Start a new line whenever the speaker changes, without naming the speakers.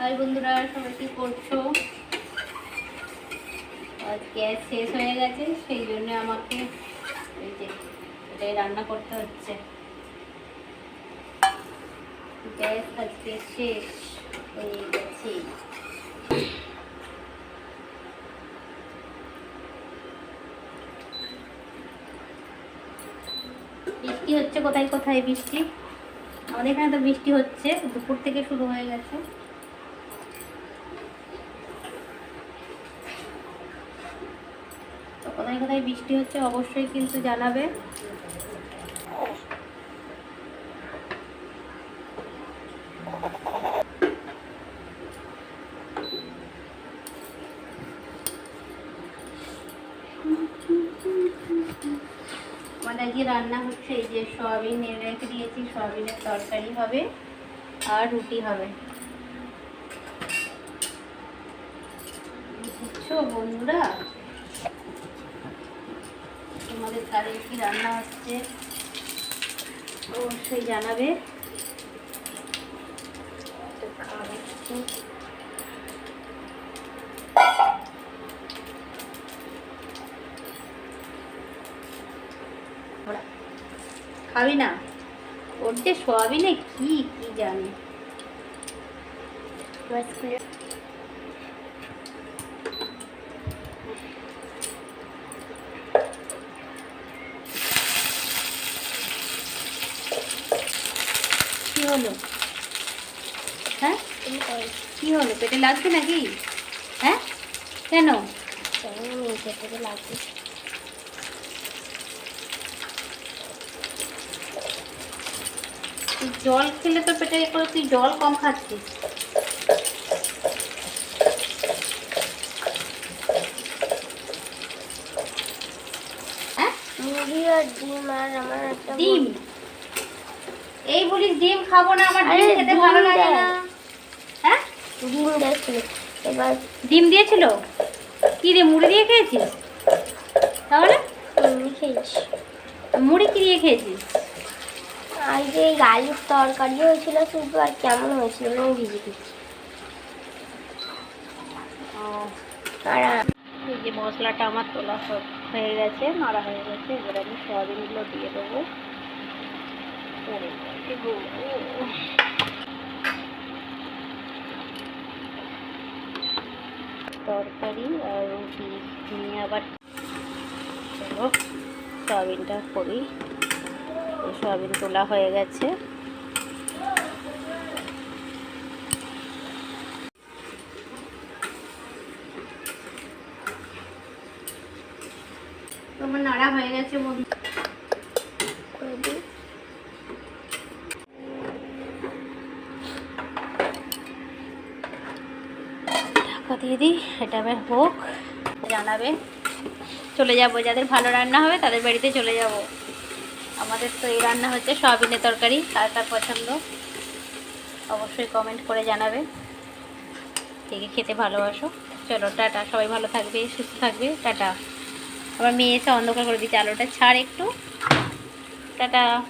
High বন্ধুরা, সবাই কি করছ? আজ গ্যাস শেষ হয়ে গেছে, সেই জন্য আমাকে এই যে এটাই রান্না করতে হচ্ছে। গ্যাস আজকে শেষ হয়ে গেছে। বৃষ্টি হচ্ছে কোথায় কোথায় বৃষ্টি? আমাদের এখানে তো বৃষ্টি হচ্ছে, দুপুর থেকে শুরু হয়ে গেছে। কোথায় কোথায় বৃষ্টি হচ্ছে অবশ্যই কিন্তু জানাবে। আমাদের আজকে রান্না হচ্ছে এই যে সয়াবিন রেখে দিয়েছি, সয়াবিনের তরকারি হবে আর রুটি হবে। বুঝছ বন্ধুরা? তোমাদের কাদের কি রান্না হচ্ছে? অবশ্যই জানাবে। খাবি না? ওর যে সোয়াবিনে কি কি জানে। হলো? হ্যাঁ? কি হলো? পেটে লাগছে নাকি? হ্যাঁ? কেন? তুই জল খেলে তো পেটে করে তুই জল কম খাচ্ছিস। হ্যাঁ?
ডিম আর আমার একটা
ডিম? এই বলিস ডিম খাব না আমার ডিম খেতে ভালো লাগে না। হ্যাঁ?
ডিম দেখছিল এবার
ডিম দিয়েছিল? কি রে মুড়ি দিয়ে খেয়েছিস? তাহলে?
খেয়েছি।
মুড়ি কি দিয়ে খেয়েছিস?
আর যে এই আলুর তরকারি হয়েছিল শুধু আর কেমন হয়েছিল আমি ভিজে দিচ্ছি আর
এই যে মশলাটা আমার তোলা হয়ে গেছে নাড়া হয়ে গেছে এবার আমি সয়াবিনগুলো দিয়ে দেবো। তরকারি আর রুটি নিয়ে আবার চলো, সয়াবিনটা করি। সয়াবিন তোলা হয়ে গেছে। তোমার নাড়া হয়ে গেছে বন্ধু
করে দিই।
ঢাকা দিয়ে দিই, এটা এবার হোক। জানাবে। চলে যাব, যাদের ভালো রান্না হবে তাদের বাড়িতে চলে যাব। আমাদের তো এই রান্না হচ্ছে সয়াবিনের তরকারি, কার কার পছন্দ? অবশ্যই কমেন্ট করে জানাবে। কে কে খেতে ভালোবাসো। চলো, টাটা। সবাই ভালো থাকবে, সুস্থ থাকবে। টাটা। আবার মেয়ে এসে অন্ধকার করে দিচ্ছে আলোটা। ছাড় একটু। টাটা।